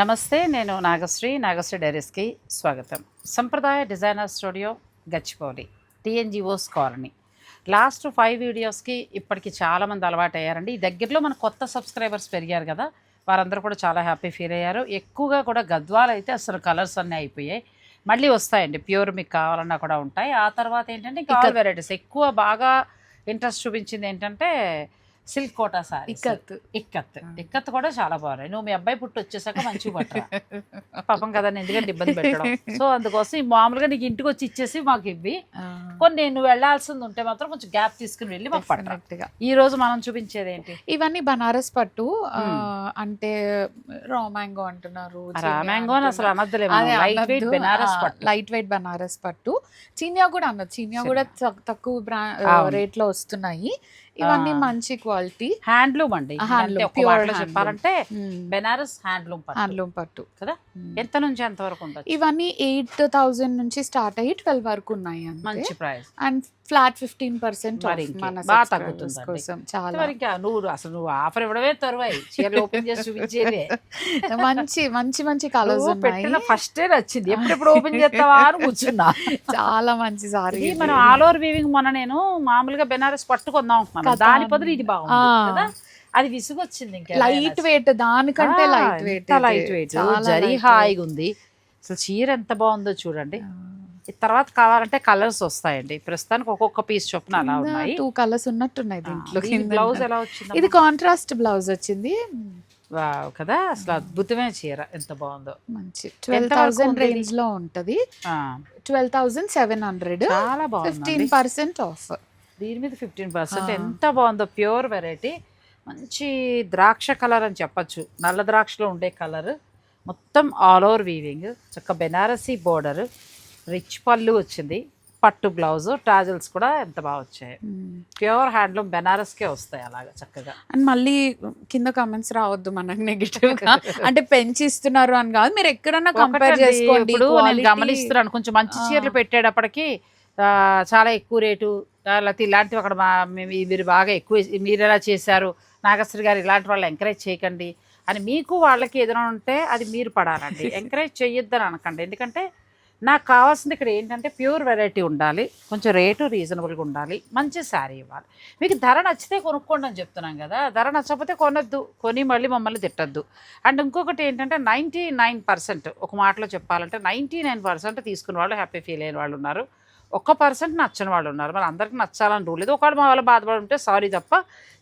నమస్తే నేను నాగశ్రీ నాగశ్రీ డైరీస్కి స్వాగతం. సంప్రదాయ designer studio Gachibowli TNGOs colony. Last five వీడియోస్కి ఇప్పటికి చాలామంది అలవాటు అయ్యారండి ఈ దగ్గరలో మన కొత్త సబ్స్క్రైబర్స్ పెరిగారు కదా వారందరూ కూడా చాలా హ్యాపీ ఫీల్ అయ్యారు. ఎక్కువగా కూడా గద్వాలు అయితే అసలు కలర్స్ అన్నీ అయిపోయాయి. మళ్ళీ వస్తాయండి ప్యూర్ మీకు కావాలన్నా కూడా ఉంటాయి. ఆ తర్వాత ఏంటంటే ఇంకా వెరైటీస్ ఎక్కువ బాగా ఇంట్రెస్ట్ చూపించింది ఏంటంటే సిల్క్ కోటా సారీ ఇక్కత్. ఇక్కత్. ఇక్కత్ కూడా చాలా బాగున్నాయి. నువ్వు మీ అబ్బాయి పుట్టి వచ్చేసాక మంచిగా పట్టరా. పాపం కదా నేను ఎందుకంటే ఇబ్బంది పెట్టడం. సో అందుకోసం మామూలుగా నీకు ఇంటికి వచ్చి ఇచ్చేసి మాకు ఇవ్వి. కొన్ని నేను వెళ్ళాల్సింది ఉంటే మాత్రం కొంచెం గ్యాప్ తీసుకుని వెళ్ళి మాకు పట్టరా. ఈ రోజు మనం చూపించేది ఏంటి ఇవన్నీ బనారస్ పట్టు. అంటే రా మ్యాంగో అంటున్నారు. రామాంగో అని అసలు అనద్దులేము లైట్ వెయిట్ బెనారస్ పట్టు. లైట్ వెయిట్ బనారస్ పట్టు. చీనియా కూడా అన్నది చీనియా కూడా తక్- తక్కువ బ్రా అవును. రేట్లో వస్తున్నాయి. ఇవన్నీ. మంచి క్వాలిటీ. హ్యాండ్లూమ్ అండి. చెప్పాలంటే బెనారస్ హ్యాండ్లూమ్ హ్యాండ్లూమ్ పట్టు. కదా. ఎంత నుంచి ఎంత వరకు ఉండొచ్చు? ఇవన్నీ ఎయిట్ థౌజండ్ నుంచి స్టార్ట్ అయ్యి ట్వెల్వ్ వరకు ఉన్నాయి మంచి price. And flat fifteen percent బాగా తగ్గుతుందండి. కోసం చాలా. ఇంకా నువ్వు అసలు నువ్వు ఆఫర్ ఇవ్వడమే తరువాయి. చీరలు ఓపెన్ చేసి చూపించేదే. మంచి మంచి మంచి కలర్స్ పెట్టిన ఫస్టే నచ్చింది. ఎప్పుడెప్పుడు ఓపెన్ చేస్తావా అని కూర్చున్నా. చాలా మంచి సారీ మనం ఆల్ ఓవర్ వీవింగ్ మొన్న నేను మామూలుగా బెనారస్ పట్టుకుందాం అనుకున్నాను. దాని బదులు ఇది బాగుంది. కదా? అది విసుగొచ్చింది ఇంకా లైట్ వెయిట్ దానికంటే light weight light weight zari హాయిగా ఉంది అసలు చీర ఎంత బాగుందో చూడండి. తర్వాత కావాలంటే కలర్స్ వస్తాయండి. ప్రస్తుతానికి ఒక్కొక్క పీస్ చొప్పున అలా ఉన్నాయి. టూ కలర్స్ ఉన్నట్టున్నాయి దీంట్లో బ్లౌజ్ ఎలా వచ్చింది ఇది కాంట్రాస్ట్ బ్లౌజ్ వచ్చింది. వావ్ కదా అసలు అద్భుతమైన చీర. ఎంత బాగుందో. మంచి. Twelve thousand? రేంజ్లో ఉంటది? ట్వెల్వ్ థౌసండ్ సెవెన్ హండ్రెడ్ చాలా బాగుంది ఫిఫ్టీన్ పర్సెంట్ ఆఫ్ దీని మీద ఫిఫ్టీన్ పర్సెంట్. ఎంత బాగుందో ప్యూర్ వెరైటీ మంచి ద్రాక్ష కలర్ అని చెప్పచ్చు. నల్ల ద్రాక్షలో ఉండే కలర్. మొత్తం ఆల్ ఓవర్ వీవింగ్ చక్క బెనారసీ బోర్డర్ రిచ్ పళ్ళు వచ్చింది. పట్టు బ్లౌజ్ టాజల్స్ కూడా ఎంత బాగా వచ్చాయి. ప్యూర్ హ్యాండ్లూమ్ బెనారస్కే వస్తాయి అలాగా చక్కగా. అండ్ మళ్ళీ కింద కమెంట్స్ రావద్దు మనకు నెగిటివ్ అంటే పెంచిస్తున్నారు అని కాదు. మీరు ఎక్కడన్నా కంపేర్ చేసుకోండి నేను. గమనిస్తున్నాను. కొంచెం మంచి. చీరలు పెట్టేటప్పటికి చాలా ఎక్కువ రేటు లేకపోతే ఇలాంటివి అక్కడ మీరు బాగా ఎక్కువ మీరు ఎలా చేశారు నాగశ్రీ గారు ఇలాంటి వాళ్ళు ఎంకరేజ్ చేయకండి అని మీకు వాళ్ళకి ఏదైనా ఉంటే అది మీరు పడాలండి. ఎంకరేజ్ చేయొద్దని అనకండి. ఎందుకంటే నాకు కావాల్సింది ఇక్కడ ఏంటంటే ప్యూర్ వెరైటీ ఉండాలి కొంచెం రేటు రీజనబుల్గా ఉండాలి మంచి శారీ ఇవ్వాలి. మీకు ధర నచ్చితే కొనుక్కోండి అని చెప్తున్నాం కదా ధర నచ్చకపోతే కొనొద్దు కొని మళ్ళీ మమ్మల్ని తిట్టద్దు. అండ్ ఇంకొకటి ఏంటంటే నైంటీ నైన్ పర్సెంట్ ఒక మాటలో చెప్పాలంటే నైంటీ నైన్ పర్సెంట్ తీసుకున్న వాళ్ళు హ్యాపీ ఫీల్ అయిన వాళ్ళు ఉన్నారు. ఒక్క పర్సెంట్ నచ్చని వాళ్ళు ఉన్నారు. మరి అందరికి నచ్చాలని రూల్ లేదు. ఒకవేళ మా వాళ్ళు బాధపడి ఉంటే సారీ తప్ప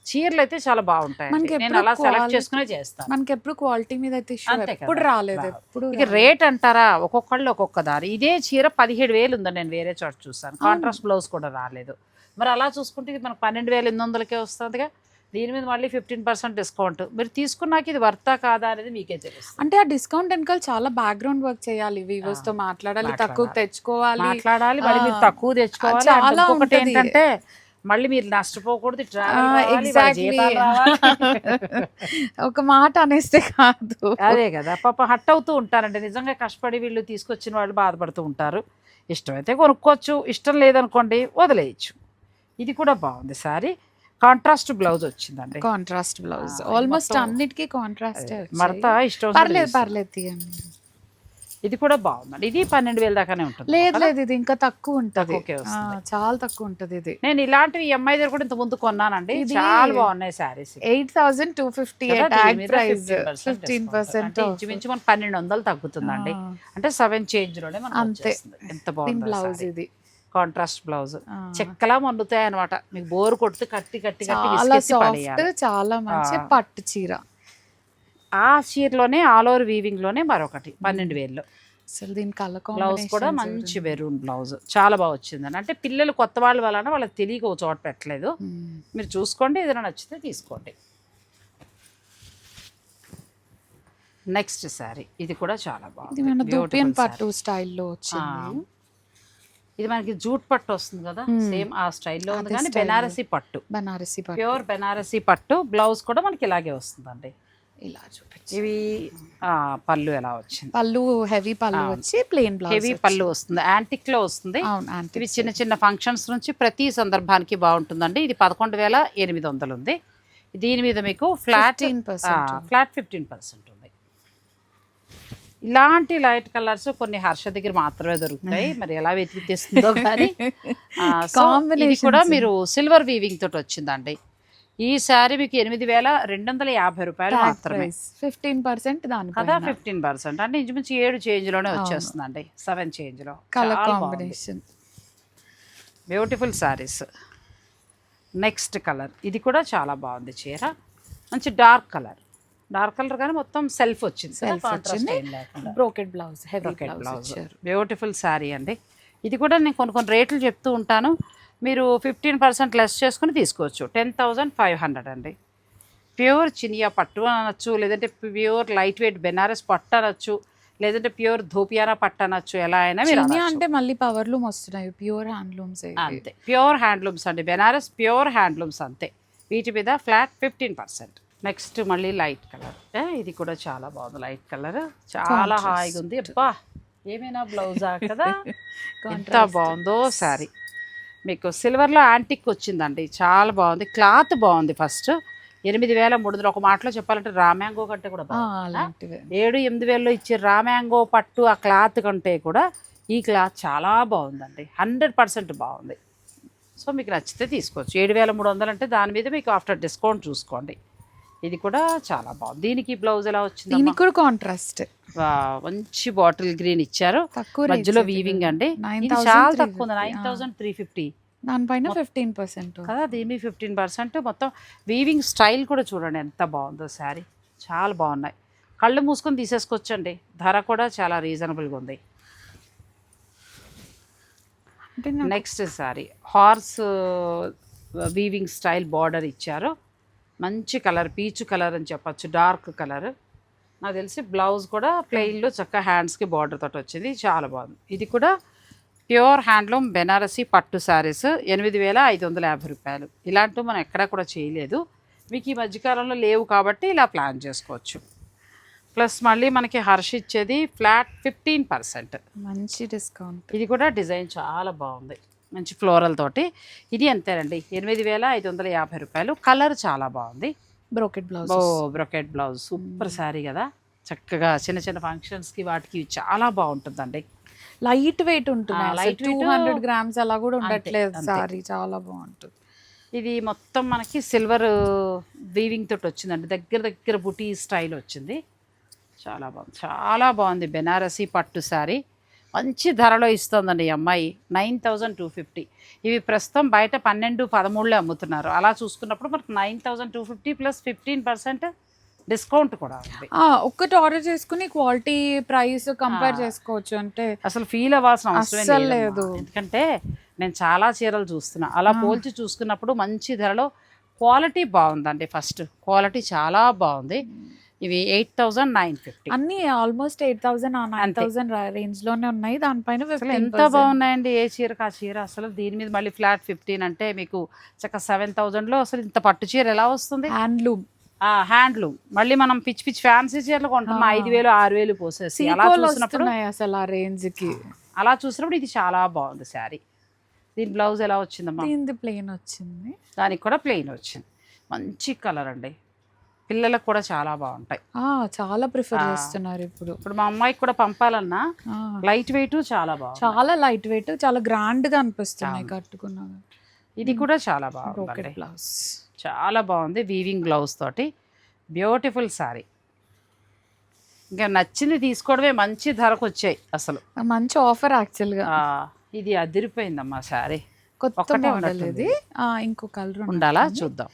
చీరలు అయితే చాలా బాగుంటాయి మనకి నేను అలా సెలెక్ట్ చేసుకునే చేస్తాను. మనకి ఎప్పుడు క్వాలిటీ మీద అయితే. ఎప్పుడు రాలేదు. ఎప్పుడు ఇక. రేట్ అంటారా? ఒక్కొక్కళ్ళు ఒక్కొక్క దారి. ఇదే చీర పదిహేడు వేలు ఉందని నేను వేరే చోట చూసాను కాంట్రాస్ట్ బ్లౌజ్ కూడా రాలేదు. మరి అలా చూసుకుంటే ఇది మనకు పన్నెండు వేల ఎనిమిది వందలకే వస్తుందిగా. దీని మీద మళ్ళీ ఫిఫ్టీన్ పర్సెంట్ డిస్కౌంట్ మీరు తీసుకున్నాక ఇది వర్తా కాదా అనేది మీకే తెలుస్తుంది. అంటే ఆ డిస్కౌంట్ వెనకాల చాలా బ్యాక్గ్రౌండ్ వర్క్ చేయాలి వివోస్తో మాట్లాడాలి తక్కువ. తెచ్చుకోవాలి. మాట్లాడాలి మళ్ళీ మీరు తక్కువ తెచ్చుకోవాలి. చాలా ఉంటది. ఏంటంటే మళ్ళీ మీరు నష్టపోకూడదు ఎగ్జాక్ట్లీ. ఒక మాట అనేస్తే కాదు. అదే కదా పాప హట్ అవుతూ ఉంటారండి. నిజంగా కష్టపడి వీళ్ళు తీసుకొచ్చిన వాళ్ళు బాధపడుతూ ఉంటారు. ఇష్టమైతే కొనుక్కోవచ్చు ఇష్టం లేదనుకోండి వదిలేయచ్చు. ఇది కూడా బాగుంది సారీ. కాంట్రాస్ట్ బ్లౌజ్ వచ్చిందండి. Contrast blouse. ఆల్మోస్ట్ అన్నిటికీ కాంట్రాస్ట్ మడత ఇష్టం పర్లేదు. పర్లేదు తీయండి. ఇది కూడా బాగుందండి. ఇది పన్నెండు వేల దాకానే ఉంటుంది. లేదు? లేదు ఇది ఇంకా తక్కువ ఉంటది. చాలా తక్కువ ఉంటది ఇది. నేను ఇలాంటివి అమ్మాయి దగ్గర కూడా ఇంత ముందు కొన్నానండి. ఇది- చాలా బాగున్నాయి saris eight thousand two fifty fifteen percent ఇంచుమించు మన పన్నెండు వందలు తగ్గుతుందండి. అంటే సెవెన్ చేంజ్లోనే మనకు అంతే. ఎంత బాగుంది బ్లౌజ్ ఇది. Contrast blouse. చెక్కలా మండుతాయి అనమాట మీకు బోర్ కొడితే కట్టి కట్టి కట్టి చాలా మంచి. పట్టు చీర. ఆ చీరలోనే ఆల్ ఓవర్ వీవింగ్లోనే మరొకటి పన్నెండు వేలు అసలు దీని కలర్ బ్లౌజ్ కూడా మంచి మెరూన్ బ్లౌజ్. చాలా బాగా వచ్చింది అంటే పిల్లలు కొత్త వాళ్ళ వలన వాళ్ళకి తెలియక ఒక చోట పెట్టలేదు. మీరు చూసుకోండి ఏదైనా నచ్చితే తీసుకోండి. నెక్స్ట్ శారీ ఇది కూడా చాలా బాగుంది. పట్టు స్టైల్లో వచ్చింది. ఇది మనకి జూట్ పట్టు వస్తుంది కదా. సేమ్ ఆ స్టైల్లో ఉంది కానీ. బెనారసీ పట్టు. బనారసి పట్టు. ప్యూర్ బెనారసీ పట్టు బ్లౌజ్ కూడా మనకి ఇలాగే వస్తుందండి. ఇలా చూపించి. ఇవి ఆ, పళ్ళు ఎలా వచ్చింది? పళ్ళు హెవీ పళ్ళు. వచ్చి ప్లెయిన్ బ్లౌజ్ హెవీ పళ్ళు వస్తుంది. యాంటిక్లో వస్తుంది. ఇవి చిన్న చిన్న ఫంక్షన్స్ నుంచి ప్రతి సందర్భానికి బాగుంటుందండి. ఇది పదకొండు వేల ఎనిమిది వందలు ఉంది. దీని మీద మీకు ఫ్లాట్ 15% ఫ్లాట్ ఫిఫ్టీన్ పర్సెంట్ ఉంది. ఇలాంటి లైట్ కలర్స్ కొన్ని హర్ష దగ్గర మాత్రమే దొరుకుతాయి. మరి ఎలా వెతికి తెస్తుందో కానీ. ఇది. కూడా మీరు సిల్వర్ వీవింగ్ తోటి వచ్చిందండి. ఈ శారీ మీకు ఎనిమిది వేల రెండు వందల యాభై రూపాయలు మాత్రమే. ఫిఫ్టీన్ పర్సెంట్ కదా దాని ఫిఫ్టీన్ పర్సెంట్ అంటే ఇంచుమించు ఏడు చేంజ్లోనే వచ్చేస్తుందండి. Seven చేంజ్లో. Colour. Combination beautiful saris next colour ఇది కూడా చాలా బాగుంది చీర. మంచి డార్క్ కలర్ డార్క్ కలర్ కానీ మొత్తం సెల్ఫ్ వచ్చింది Self వచ్చింది. Brocade blouse heavy blouse beautiful sari అండి. ఇది కూడా నేను కొన్ని కొన్ని రేట్లు చెప్తూ ఉంటాను. మీరు ఫిఫ్టీన్ పర్సెంట్ లెస్ చేసుకుని తీసుకోవచ్చు. టెన్ థౌజండ్ ఫైవ్ హండ్రెడ్ అండి. ప్యూర్ చినియా పట్టు అనొచ్చు లేదంటే ప్యూర్ లైట్ వెయిట్ బెనారస్ పట్టు అనొచ్చు లేదంటే ప్యూర్ ధూపియానా పట్టు అనొచ్చు ఎలా అయినా మీరు. అంటే మళ్ళీ పవర్లూమ్ వస్తున్నాయి. ప్యూర్ హ్యాండ్లూమ్స్ అంతే. ప్యూర్ హ్యాండ్లూమ్స్ అండి. బెనారస్ ప్యూర్ హ్యాండ్లూమ్స్ అంతే. వీటి మీద ఫ్లాట్ ఫిఫ్టీన్ పర్సెంట్ నెక్స్ట్ మళ్ళీ లైట్ కలర్. ఇది కూడా చాలా బాగుంది లైట్ కలర్. చాలా. హాయిగా ఉంది. అబ్బా ఏమైనా బ్లౌజా కదా? ఎంత బాగుందో శారీ. మీకు సిల్వర్లో యాంటిక్ వచ్చిందండి. చాలా బాగుంది. క్లాత్ బాగుంది ఫస్ట్. ఎనిమిది వేల మూడు వందలు. ఒక మాటలో చెప్పాలంటే రామ్యాంగో కంటే కూడా ఏడు ఎనిమిది వేలలో ఇచ్చే రామ్యాంగో పట్టు ఆ క్లాత్ కంటే కూడా ఈ క్లాత్ చాలా బాగుందండి. హండ్రెడ్ పర్సెంట్ బాగుంది. సో మీకు నచ్చితే తీసుకోవచ్చు. ఏడు వేల మూడు వందలు అంటే దాని మీద మీకు ఆఫ్టర్ డిస్కౌంట్ చూసుకోండి. ఇది కూడా చాలా బాగుంది. దీనికి బ్లౌజ్ ఎలా వచ్చింది దీనికి కూడా కాంట్రాస్ట్ మంచి బాటిల్ గ్రీన్ ఇచ్చారు. మధ్యలో వీవింగ్ అండి. చాలా తక్కువ ఉంది. Nine thousand three fifty. దానిపైన ఫిఫ్టీన్ పర్సెంట్ కదా దీని ఫిఫ్టీన్ పర్సెంట్ మొత్తం వీవింగ్ స్టైల్ కూడా చూడండి ఎంత బాగుందో శారీ. చాలా బాగున్నాయి. కళ్ళు మూసుకొని తీసేసుకోవచ్చండి. ధర కూడా చాలా రీజనబుల్గా ఉంది. Next sari. Horse weaving style border ఇచ్చారు. మంచి కలర్ పీచు కలర్ అని చెప్పొచ్చు డార్క్ కలర్. నాకు తెలిసి బ్లౌజ్ కూడా ప్లెయిన్లో చక్కగా హ్యాండ్స్కి బార్డర్ తోటి వచ్చింది. చాలా బాగుంది. ఇది కూడా ప్యూర్ హ్యాండ్లూమ్ బెనారసీ పట్టు శారీస్ ఎనిమిది వేల ఐదు వందల యాభై రూపాయలు. ఇలాంటివి మనం ఎక్కడా కూడా చేయలేదు. మీకు ఈ మధ్యకాలంలో లేవు కాబట్టి ఇలా ప్లాన్ చేసుకోవచ్చు. ప్లస్ మళ్ళీ మనకి హర్ష ఇచ్చేది ఫ్లాట్ ఫిఫ్టీన్ పర్సెంట్ మంచి డిస్కౌంట్ ఇది కూడా డిజైన్ చాలా బాగుంది. మంచి ఫ్లోరల్ తోటి. ఇది అంతేనండి ఎనిమిది వేల ఐదు వందల యాభై రూపాయలు. కలర్ చాలా బాగుంది. బ్రోకెట్ బ్లౌజ్ ఓ బ్రొకెట్ బ్లౌజ్ సూపర్ శారీ కదా. చక్కగా చిన్న చిన్న ఫంక్షన్స్కి వాటికి చాలా బాగుంటుందండి. లైట్ వెయిట్ ఉంటుంది light టూ హండ్రెడ్ గ్రామ్స్ అలా కూడా ఉండట్లేదు. సారీ చాలా బాగుంటుంది. ఇది మొత్తం మనకి సిల్వర్ వీవింగ్ తోటి వచ్చిందండి. దగ్గర దగ్గర బుటీ స్టైల్ వచ్చింది. చాలా బాగుంది. చాలా బాగుంది బెనారసీ పట్టు శారీ మంచి ధరలో ఇస్తుందండి ఈ అమ్మాయి. Nine thousand two fifty. ఇవి ప్రస్తుతం బయట పన్నెండు పదమూడులో అమ్ముతున్నారు. అలా చూసుకున్నప్పుడు మనకు nine thousand two fifty plus fifteen percent discount కూడా ఒక్కటి ఆర్డర్ చేసుకుని క్వాలిటీ ప్రైస్ కంపేర్ చేసుకోవచ్చు అంటే అసలు ఫీల్ అవ్వాల్సిన అవసరం లేదు. ఎందుకంటే నేను చాలా చీరలు చూస్తున్నా. అలా పోల్చి చూసుకున్నప్పుడు మంచి ధరలో క్వాలిటీ బాగుందండి ఫస్ట్. క్వాలిటీ చాలా బాగుంది. ఇవి ఎయిట్ థౌజండ్ నైన్ ఫిఫ్టీ. అన్ని almost eight thousand nine. Thousand రేంజ్లోనే ఉన్నాయి. దానిపైన అసలు 15% ఎంత బాగున్నాయండి ఏ చీరకు ఆ చీర. అసలు దీని మీద మళ్ళీ ఫ్లాట్ ఫిఫ్టీన్ అంటే మీకు చక్క సెవెన్ థౌజండ్లో అసలు ఇంత పట్టు చీర ఎలా వస్తుంది? హ్యాండ్లూమ్. హ్యాండ్లూమ్. మళ్ళీ మనం పిచ్చి పిచ్చి ఫ్యాన్సీ చీరలు ఆ. ఐదు వేలు ఆరు వేలు పోసేసి. అలా చూసినప్పుడు అసలు ఆ రేంజ్కి అలా చూసినప్పుడు ఇది చాలా బాగుంది శారీ. దీని బ్లౌజ్ ఎలా వచ్చిందమ్మా? దీనిది ప్లేన్ వచ్చింది. దానికి కూడా ప్లెయిన్ వచ్చింది. మంచి కలర్ అండి. పిల్లలకు కూడా చాలా బాగుంటాయి. చాలా ప్రిఫర్. చేస్తున్నారు ఇప్పుడు. ఇప్పుడు మా అమ్మాయికి కూడా పంపాలన్నా లైట్ వెయిట్ చాలా బాగుంది. చాలా లైట్ వెయిట్ చాలా గ్రాండ్గా అనిపిస్తున్నాయి అవును. కట్టుకున్నాను ఇది కూడా చాలా బాగుందండి. బ్లౌజ్ చాలా బాగుంది వీవింగ్ బ్లౌజ్ తోటి. బ్యూటిఫుల్ శారీ ఇంకా నచ్చింది తీసుకోవడమే మంచి ధరకు వచ్చాయి అసలు. మంచి ఆఫర్ యాక్చువల్గా. ఆ, ఇది అదిరిపోయిందమ్మా శారీ కొత్త మోడల్. ఇది. ఇంకో కలర్ ఉండాలా? చూద్దాం.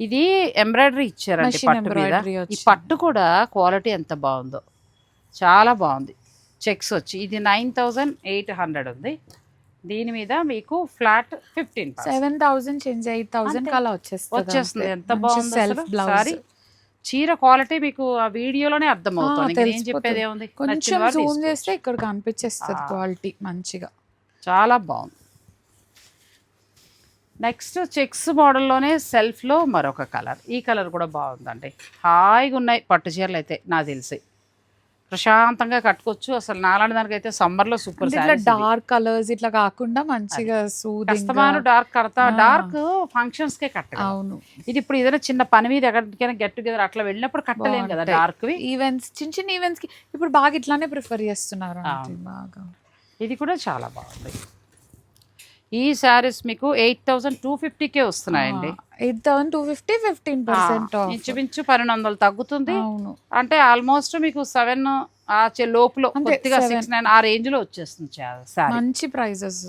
ఇది ఎంబ్రాయిడరీ ఇచ్చారండి పట్టు మీద. ఈ. పట్టు కూడా క్వాలిటీ ఎంత బాగుందో. చాలా బాగుంది. చెక్స్ వచ్చి. ఇది నైన్ థౌజండ్ ఎయిట్ హండ్రెడ్ ఉంది. దీని మీద మీకు flat fifteen seven thousand change eight thousand. అలా వచ్చేస్తుంది వచ్చేస్తుంది. ఎంత బాగుంది సెల్ఫ్ బ్లౌజ్ చీర క్వాలిటీ మీకు ఆ వీడియోలోనే అర్థమవుతుంది. తెలిసిపోతుంది. చెప్పేది ఏముంది? కొంచెం జూమ్ తీసుకోవచ్చు. చేస్తే ఇక్కడ కనిపించేస్తుంది. క్వాలిటీ మంచిగా. చాలా బాగుంది. నెక్స్ట్ చెక్స్ మోడల్లోనే సెల్ఫ్లో మరొక కలర్. ఈ కలర్ కూడా బాగుందండి. హాయిగా ఉన్నాయి. పట్టు చీరలు అయితే నాకు తెలిసి. ప్రశాంతంగా కట్టుకోవచ్చు. అసలు నాలాంటి దానికైతే సమ్మర్లో సూపర్ ఇట్లా డార్క్ కలర్స్ ఇట్లా కాకుండా మంచిగా కష్టమాను డార్క్ కడతా. డార్క్ ఫంక్షన్స్ కే కట్టాలి అవును. ఇది ఇప్పుడు ఏదైనా చిన్న పని మీద ఎక్కడికైనా గెట్ టుగెదర్ అట్లా వెళ్ళినప్పుడు కట్టలేం కదా. డార్క్ ఈవెంట్స్ చిన్న చిన్న ఈవెంట్స్కి ఇప్పుడు బాగా ఇట్లానే ప్రిఫర్ చేస్తున్నారు. బాగా. ఇది కూడా చాలా బాగుంది. ఈ శారీస్ మీకు ఎయిట్ థౌసండ్ టూ ఫిఫ్టీకే వస్తున్నాయండి. Eight thousand two fifty fifteen percent ఇంచుమించు పన్నెండు వందలు తగ్గుతుంది అంటే ఆల్మోస్ట్ మీకు సెవెన్ ఆ చె- లోపులో కొద్దిగా. సిక్స్ నైన్ ఆ రేంజ్లో వచ్చేస్తుంది మంచి ప్రైజెస్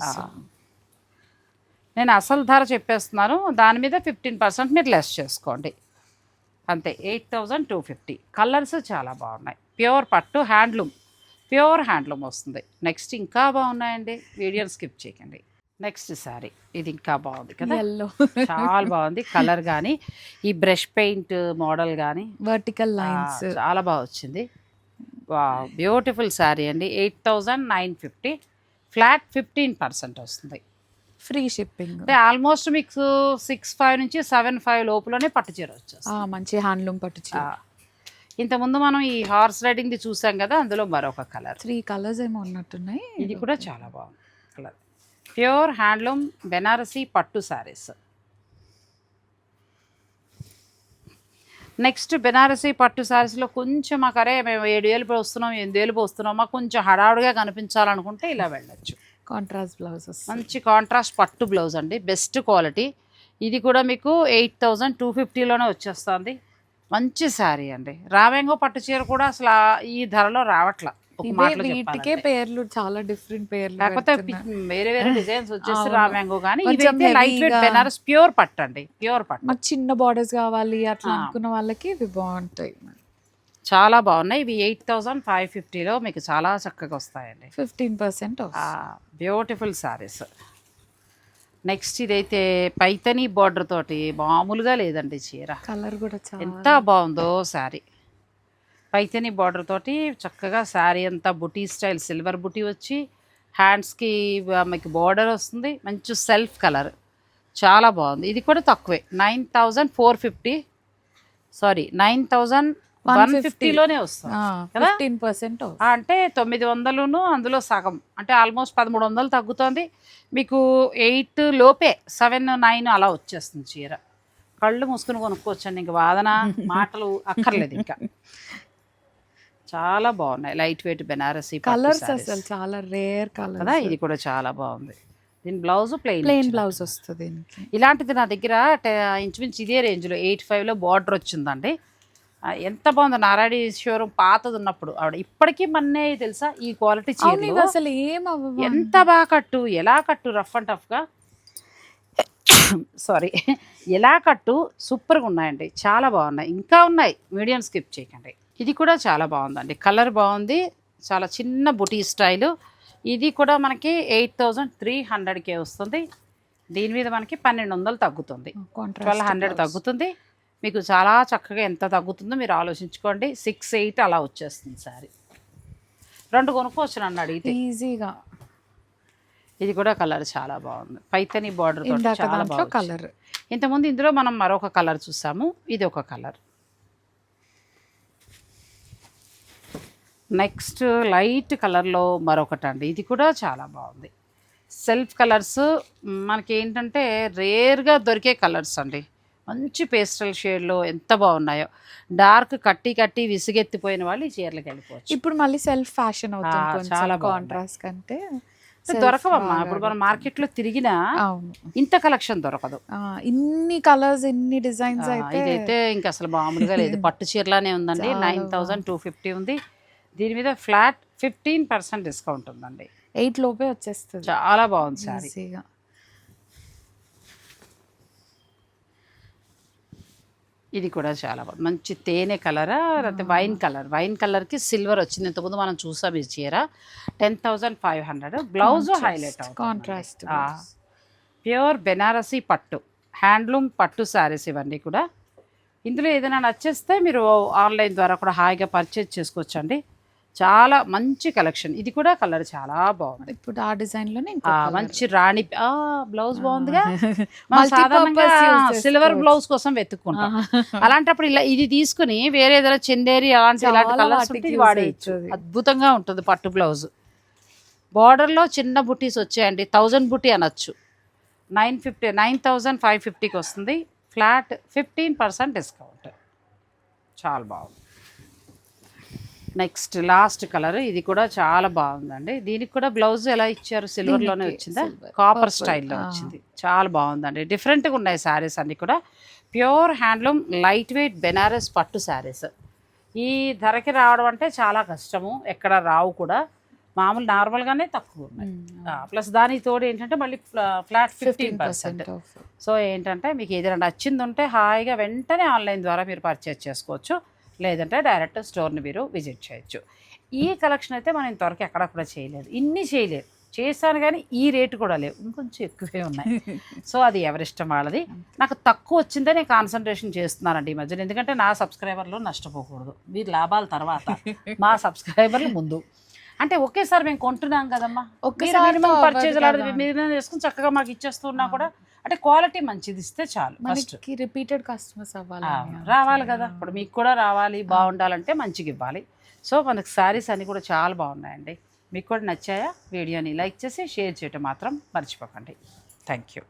నేను అసలు ధర చెప్పేస్తున్నాను దాని మీద ఫిఫ్టీన్ పర్సెంట్ మీరు లెస్ చేసుకోండి. అంతే eight thousand two fifty. Colours చాలా బాగున్నాయి. ప్యూర్ పట్టు హ్యాండ్లూమ్. ప్యూర్ హ్యాండ్లూమ్ వస్తుంది. నెక్స్ట్ ఇంకా బాగున్నాయండి. వీడియోని స్కిప్ చేయకండి. నెక్స్ట్ శారీ ఇది ఇంకా బాగుంది కదా? ఎల్లో చాలా బాగుంది. కలర్ కానీ ఈ బ్రష్ పెయింట్ మోడల్ కానీ వర్టికల్ లైన్స్ చాలా బాగా వచ్చింది. బ్యూటిఫుల్ శారీ అండి. Eight thousand nine fifty. Flat fifteen percent వస్తుంది. ఫ్రీ షిప్పింగ్ అంటే ఆల్మోస్ట్ మీకు సిక్స్ ఫైవ్ నుంచి సెవెన్ ఫైవ్ లోపలనే పట్టు చీర వచ్చేస్తుంది. మంచి హ్యాండ్లూమ్ పట్టు. ఇంతకుముందు మనం ఈ హార్స్ రైడింగ్ది చూసాం కదా అందులో మరొక కలర్. త్రీ కలర్స్ ఏమో ఉన్నట్టున్నాయి. ఇది కూడా చాలా బాగుంది. కలర్ ప్యూర్ హ్యాండ్లూమ్ బెనారసీ పట్టు శారీస్. నెక్స్ట్ బెనారసీ పట్టు శారీస్లో కొంచెం మాకు అరే మేము ఏడు వేలు పోస్తున్నాం ఎనిమిది వేలు పోస్తున్నాం మాకు కొంచెం హడావుడిగా కనిపించాలనుకుంటే ఇలా వెళ్ళొచ్చు. కాంట్రాస్ట్ బ్లౌజెస్ మంచి కాంట్రాస్ట్ పట్టు బ్లౌజ్ అండి బెస్ట్ క్వాలిటీ ఇది కూడా మీకు ఎయిట్ థౌజండ్ టూ ఫిఫ్టీలోనే వచ్చేస్తుంది. మంచి శారీ అండి. రావేంగో పట్టు చీర కూడా అసలు ఈ ధరలో రావట్లా. వీటికే. పేర్లు చాలా డిఫరెంట్ పేర్లు. పి- వేరే వేరే డిజైన్స్ వచ్చేసి. రామ్యాంగో కానీ ఇవైతే లైట్ వెయిట్. బెనారస్ ప్యూర్ పట్టు అండి ప్యూర్ మాకు చిన్న బార్డర్స్ కావాలి అట్లా. అనుకున్న వాళ్ళకి ఇవి బాగుంటాయి చాలా బాగున్నాయి ఇవి ఎయిట్ థౌజండ్ ఫైవ్ ఫిఫ్టీలో మీకు చాలా చక్కగా వస్తాయండి fifteen percent beautiful saris next ఇదైతే పైతని బార్డర్ తోటి మామూలుగా లేదండి చీర కలర్ కూడా ఎంత బాగుందో శారీ పైతని బార్డర్ తోటి చక్కగా శారీ అంతా బుటీ స్టైల్ సిల్వర్ బుటీ వచ్చి హ్యాండ్స్కి మీకు బార్డర్ వస్తుంది. మంచి సెల్ఫ్ కలర్ చాలా బాగుంది. ఇది కూడా తక్కువే. Nine thousand four fifty. Sorry nine thousand one 150. ఫిఫ్టీలోనే వస్తుంది. పర్సెంట్ అంటే తొమ్మిది వందలును అందులో సగం. అంటే ఆల్మోస్ట్ పదమూడు వందలు తగ్గుతుంది. మీకు ఎయిట్ లోపే సెవెన్ నైన్ అలా వచ్చేస్తుంది చీర. కళ్ళు మూసుకుని కొనుక్కోవచ్చండి. ఇంక వాదన మాటలు అక్కర్లేదు ఇంకా. చాలా బాగున్నాయి. Light weight Banarasi colours. అసలు చాలా రేర్ కదా? కలర్ ఇది కూడా చాలా బాగుంది. దీని బ్లౌజ్ ప్లెయిన్ ప్లెయిన్ బ్లౌజ్ వస్తుంది ఇలాంటిది నా దగ్గర ఇంచుమించు ఇదే రేంజ్లో ఎయిట్ ఫైవ్లో బార్డర్ వచ్చిందండి. ఎంత బాగుంది. నారాయణ షోరూమ్ పాతది ఉన్నప్పుడు. ఆవిడ ఇప్పటికీ మన్నే తెలుసా ఈ క్వాలిటీ చీరలు? అసలు ఏం ఎంత బాగా కట్టు ఎలా కట్టు రఫ్ అండ్ టఫ్గా సారీ ఎలా కట్టు? సూపర్గా ఉన్నాయండి. చాలా బాగున్నాయి. ఇంకా ఉన్నాయి. మీడియం స్కిప్ చేయకండి. ఇది కూడా చాలా బాగుందండి. కలర్ బాగుంది. చాలా చిన్న బుటీ స్టైలు. ఇది కూడా మనకి ఎయిట్ థౌజండ్ త్రీ హండ్రెడ్కే వస్తుంది. దీని మీద మనకి పన్నెండు వందలు తగ్గుతుంది ట్వెల్వ్ హండ్రెడ్ తగ్గుతుంది. మీకు చాలా చక్కగా ఎంత తగ్గుతుందో మీరు ఆలోచించుకోండి. సిక్స్ ఎయిట్ అలా వచ్చేస్తుంది సారీ. రెండు కొనుక్కోవచ్చు నన్ను అడిగితే. ఈజీగా. ఇది కూడా కలర్ చాలా బాగుంది. Paithani border colour. ఇంతకుముందు ఇందులో మనం మరొక కలర్ చూసాము. ఇది ఒక కలర్. నెక్స్ట్ లైట్ కలర్లో మరొకటి అండి ఇది కూడా చాలా బాగుంది. సెల్ఫ్ కలర్స్ మనకి ఏంటంటే రేర్గా దొరికే కలర్స్ అండి. మంచి పేస్టల్ షేడ్లో ఎంత బాగున్నాయో. డార్క్ కట్టి కట్టి విసిగెత్తిపోయిన వాళ్ళు ఈ చీరలకు వెళ్ళిపోవచ్చు. ఇప్పుడు మళ్ళీ సెల్ఫ్ ఫ్యాషన్ అవుతుంది చాలా. కాంట్రాస్ట్ కంటే దొరకవమ్మా. ఇప్పుడు మనం మార్కెట్లో తిరిగినా ఇంత కలెక్షన్ దొరకదు. ఇన్ని కలర్స్ ఇన్ని డిజైన్స్ అయితే ఇదైతే ఇంకా అసలు మామూలుగా లేదు. పట్టు చీరలానే ఉందండి. నైన్ థౌజండ్ టూ ఫిఫ్టీ ఉంది. దీని మీద ఫ్లాట్ ఫిఫ్టీన్ పర్సెంట్ డిస్కౌంట్ ఉందండి. ఎయిట్ లోపే వచ్చేస్తుంది. చాలా బాగుంది సారీ. ఈజీగా. ఇది కూడా చాలా బాగుంది. మంచి తేనె కలరా లేకపోతే వైన్ కలర్? వైన్ కలర్కి సిల్వర్ వచ్చింది. ఇంతకుముందు మనం చూసాం ఈ చీర. Ten thousand five hundred. Blouse highlight contrast pure Banarasi పట్టు. హ్యాండ్లూమ్ పట్టు శారీస్ ఇవన్నీ కూడా. ఇందులో ఏదైనా నచ్చేస్తే మీరు ఆన్లైన్ ద్వారా కూడా హాయిగా పర్చేజ్ చేసుకోవచ్చండి. చాలా మంచి కలెక్షన్. ఇది కూడా కలర్ చాలా బాగుంది. ఇప్పుడు ఆ డిజైన్లోనే. మంచి రాణి ఆ బ్లౌజ్ బాగుందిగా. సాధారణంగా సిల్వర్. బ్లౌజ్ కోసం వెతుక్కుంటాం. అలాంటప్పుడు ఇలా ఇది తీసుకుని వేరే ఏదైనా చందేరి అలాంటి ఇలాంటి కలర్స్ వాడేయచ్చు. అద్భుతంగా ఉంటుంది పట్టు బ్లౌజ్ బార్డర్లో చిన్న బుటీస్ వచ్చాయండి. థౌజండ్ బుటీ అనొచ్చు. Nine fifty nine thousand five ఫిఫ్టీకి వస్తుంది. ఫ్లాట్ ఫిఫ్టీన్ పర్సెంట్ డిస్కౌంట్ చాలా బాగుంది. నెక్స్ట్ లాస్ట్ కలర్ ఇది కూడా చాలా బాగుందండి. దీనికి కూడా బ్లౌజ్ ఎలా ఇచ్చారు? సిల్వర్లోనే దీనికి వచ్చిందా. కాపర్. స్టైల్లో. వచ్చింది. చాలా బాగుందండి. డిఫరెంట్గా ఉన్నాయి శారీస్ అన్నీ కూడా. Pure handloom light weight Banaras పట్టు శారీస్ ఈ ధరకి రావడం అంటే చాలా కష్టము. ఎక్కడ రావు కూడా. మామూలు నార్మల్గానే తక్కువ ఉన్నాయి. ప్లస్ దానికి తోడు ఏంటంటే మళ్ళీ ఫ్లాట్ ఫిఫ్టీన్ పర్సెంట్. సో ఏంటంటే మీకు ఏదైనా నచ్చింది ఉంటే హాయిగా వెంటనే ఆన్లైన్ ద్వారా మీరు పర్చేస్ చేసుకోవచ్చు. లేదంటే డైరెక్ట్ స్టోర్ని మీరు విజిట్ చేయొచ్చు. ఈ కలెక్షన్ అయితే మనం ఇంతవరకు ఎక్కడ కూడా చేయలేదు. ఇన్ని చేయలేదు. చేశాను కానీ ఈ రేటు కూడా లేవు. ఇంకొంచెం ఎక్కువే ఉన్నాయి. సో అది ఎవరిష్టం వాళ్ళది. నాకు తక్కువ వచ్చిందే నేను కాన్సన్ట్రేషన్ చేస్తున్నానండి ఈ మధ్యన ఎందుకంటే నా సబ్స్క్రైబర్లు నష్టపోకూడదు. మీరు లాభాల తర్వాత మా సబ్స్క్రైబర్లు ముందు. అంటే ఒకేసారి మేము కొంటున్నాం కదమ్మా. అవ్వదు పర్చేజ్ చేసుకుని చక్కగా మాకు ఇచ్చేస్తున్నా కూడా అంటే క్వాలిటీ మంచిది ఇస్తే చాలు మనకి రిపీటెడ్ కస్టమర్స్ అవ్వాలి రావాలి కదా. ఇప్పుడు మీకు కూడా రావాలి బాగుండాలంటే మంచిగా ఇవ్వాలి. సో మనకి శారీస్ అన్నీ కూడా చాలా బాగున్నాయండి. మీకు కూడా నచ్చాయా? వీడియోని లైక్ చేసి షేర్ చేయటం మాత్రం మర్చిపోకండి. Thank you